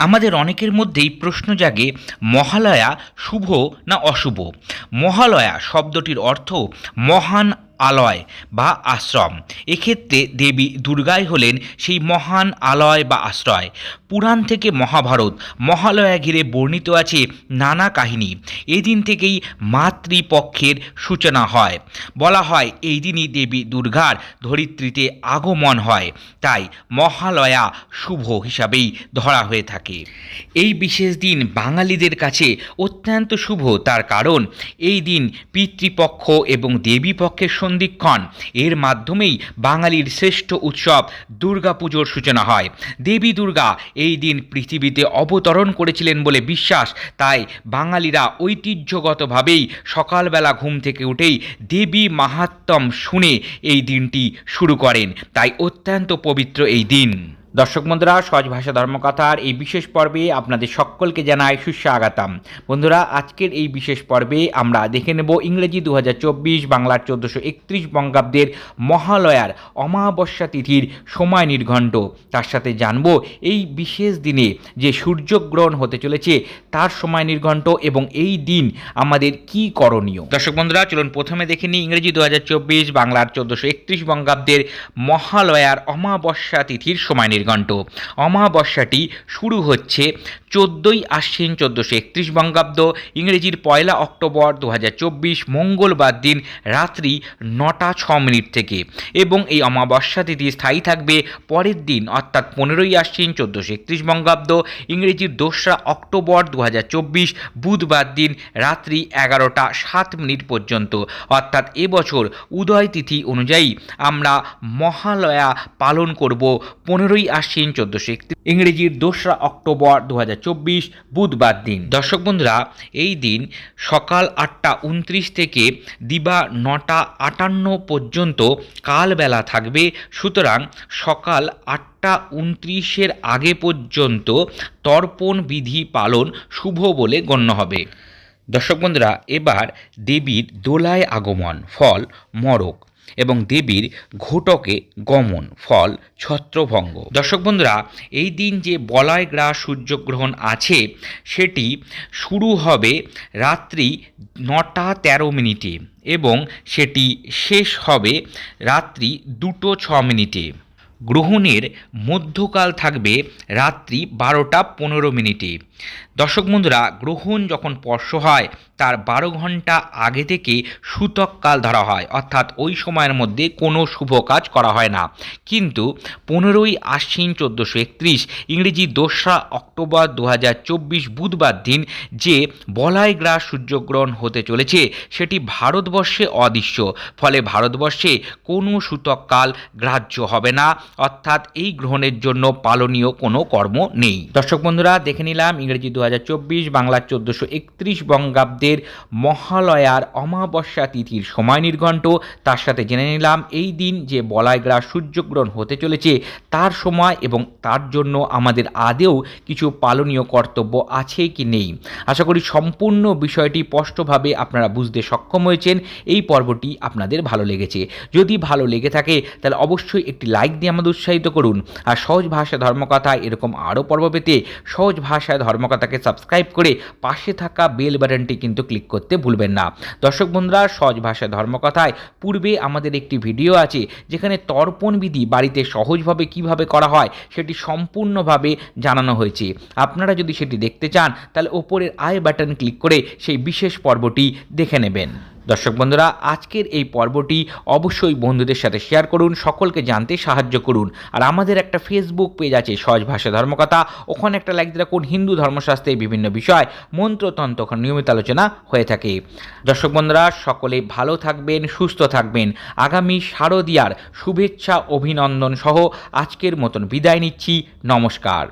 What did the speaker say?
আমাদের অনেকের মধ্যেই প্রশ্ন জাগে মহালয়া শুভ না অশুভ? মহালয়া শব্দটির অর্থ মহান আলয় বা আশ্রম। এক্ষেত্রে দেবী দুর্গাই হলেন সেই মহান আলয় বা আশ্রয়। পুরাণ থেকে মহাভারত, মহালয়া ঘিরে বর্ণিত আছে নানা কাহিনী। এই দিন থেকেই মাতৃপক্ষের সূচনা হয়। বলা হয়, এই দিনই দেবী দুর্গার ধরিত্রীতে আগমন হয়। তাই মহালয়া শুভ হিসাবেই ধরা হয়ে থাকে। এই বিশেষ দিন বাঙালিদের কাছে অত্যন্ত শুভ। তার কারণ, এই দিন পিতৃপক্ষ এবং দেবীপক্ষের সন্ধিক্ষণ। এর মাধ্যমেই বাঙালির শ্রেষ্ঠ উৎসব দুর্গাপুজোর সূচনা হয়। দেবী দুর্গা এই দিন পৃথিবীতে অবতরণ করেছিলেন বলে বিশ্বাস। তাই বাঙালিরা ঐতিহ্যগতভাবেই সকালবেলা ঘুম থেকে উঠেই দেবী মাহাত্ম্যম শুনে এই দিনটি শুরু করেন। তাই অত্যন্ত পবিত্র এই দিন। দর্শক বন্ধুরা, সহজ ভাষা ধর্মকথার এই বিশেষ পর্বে আপনাদের সকলকে জানাই সুস্বাগতম। বন্ধুরা, আজকের এই বিশেষ পর্বে আমরা দেখে নেব ইংরেজি দু হাজার চব্বিশ বাংলার চোদ্দোশো একত্রিশ বঙ্গাব্দের মহালয়ার অমাবস্যা তিথির সময় নির্ঘণ্ট। তার সাথে জানব এই বিশেষ দিনে যে সূর্যগ্রহণ হতে চলেছে, তার সময় নির্ঘণ্ট এবং এই দিন আমাদের কি করণীয়। দর্শক বন্ধুরা, চলুন প্রথমে দেখে নিই ইংরেজি দু হাজার চব্বিশ বাংলার চোদ্দোশো একত্রিশ বঙ্গাব্দের মহালয়ার অমাবস্যা তিথির সময় নির্ঘণ্ট। অমাবস্যাটি শুরু হচ্ছে চোদ্দোই আশ্বিন চোদ্দোশো একত্রিশ বঙ্গাব্দ, ইংরেজির পয়লা অক্টোবর দু হাজার চব্বিশ মঙ্গলবার দিন রাত্রি নটা ছ মিনিট থেকে এবং এই অমাবস্যা তিথি স্থায়ী থাকবে পরের দিন, অর্থাৎ পনেরোই আশ্বিন চোদ্দোশো একত্রিশ বঙ্গাব্দ, ইংরেজির দোসরা অক্টোবর দু হাজার চব্বিশ বুধবার দিন রাত্রি এগারোটা সাত মিনিট পর্যন্ত। অর্থাৎ এবছর উদয় তিথি অনুযায়ী আমরা মহালয়া পালন করব পনেরোই আশ্বিন চোদ্দোশো ইংরেজির দোসরা অক্টোবর দু হাজার চব্বিশ, বুধবার দিন। দর্শক বন্ধুরা, এই দিন সকাল আটটা উনত্রিশ থেকে দিবা নটা আটান্ন পর্যন্ত কালবেলা থাকবে। সুতরাং সকাল আটটা উনত্রিশের আগে পর্যন্ত তর্পণ বিধি পালন শুভ বলে গণ্য হবে। দর্শক বন্ধুরা, এবার দেবীর দোলায় আগমন, ফল, মরক। এবং দেবীর ঘোটকে গমন, ফল, ছত্রভঙ্গ। দর্শক বন্ধুরা, এই দিন যে বলয় গ্রাস সূর্যগ্রহণ আছে, সেটি শুরু হবে রাত্রি নটা তেরো মিনিটে এবং সেটি শেষ হবে রাত্রি দুটো ছ মিনিটে। গ্রহণের মধ্যকাল থাকবে রাত্রি বারোটা পনেরো মিনিটে। দর্শক বন্ধুরা, গ্রহণ যখন স্পর্শ হয়, তার বারো ঘণ্টা আগে থেকে সূতককাল ধরা হয়। অর্থাৎ ওই সময়ের মধ্যে কোনো শুভ কাজ করা হয় না। কিন্তু পনেরোই আশ্বিন চোদ্দোশো একত্রিশ, ইংরেজি দোসরা অক্টোবর দু চব্বিশ বুধবার দিন যে বলয় গ্রাস সূর্যগ্রহণ হতে চলেছে, সেটি ভারতবর্ষে অদৃশ্য। ফলে ভারতবর্ষে কোনো সূতককাল গ্রাহ্য হবে না। অর্থাৎ এই গ্রহণের জন্য পালনীয় কোনো কর্ম নেই। দর্শক বন্ধুরা, দেখে নিলাম ইংরেজি দু বাংলার চোদ্দোশো একত্রিশ বঙ্গাব্দের মহালয়ার অমাবস্যা তিথির সময় নির্ঘণ্ট। তার সাথে জেনে নিলাম এই দিন যে বলায়গ্রাস সূর্যগ্রহণ হতে চলেছে, তার সময় এবং তার জন্য আমাদের আদেও কিছু পালনীয় কর্তব্য আছে কি নেই। আশা করি সম্পূর্ণ বিষয়টি স্পষ্টভাবে আপনারা বুঝতে সক্ষম হয়েছেন। এই পর্বটি আপনাদের ভালো লেগেছে। যদি ভালো লেগে থাকে, তাহলে অবশ্যই একটি লাইক দিয়ে আমাদের উৎসাহিত করুন। আর সহজ ভাষা ধর্মকথা এরকম আরও পর্ব পেতে সহজ ভাষায় ধর্মকথাকে সাবস্ক্রাইব করে পাশে থাকা বেল বাটনটি কিন্তু ক্লিক করতে ভুলবেন না। দর্শক বন্ধুরা, সহজ ভাষায় ধর্মকথায় পূর্বে আমাদের একটি ভিডিও আছে, যেখানে তর্পণ বিধি বাড়িতে সহজভাবে কীভাবে করা হয় সেটি সম্পূর্ণভাবে জানানো হয়েছে। আপনারা যদি সেটি দেখতে চান, তাহলে ওপরের আই বাটন ক্লিক করে সেই বিশেষ পর্বটি দেখে নেবেন। দর্শক বন্ধুরা, আজকের এই পর্বটি অবশ্যই বন্ধুদের সাথে শেয়ার করুন, সকলকে জানতে সাহায্য করুন। আর আমাদের একটা ফেসবুক পেজ আছে, সহজ ভাষা ধর্মকথা। ওখানে একটা লাইক রাখুন হিন্দু ধর্মশাস্ত্রের বিভিন্ন বিষয়, মন্ত্রতন্ত্র ওখানে নিয়মিত আলোচনা হয়ে থাকে। দর্শক বন্ধুরা, সকলে ভালো থাকবেন, সুস্থ থাকবেন। আগামী শারদিয়ার শুভেচ্ছা, অভিনন্দন সহ আজকের মতন বিদায় নিচ্ছি। নমস্কার।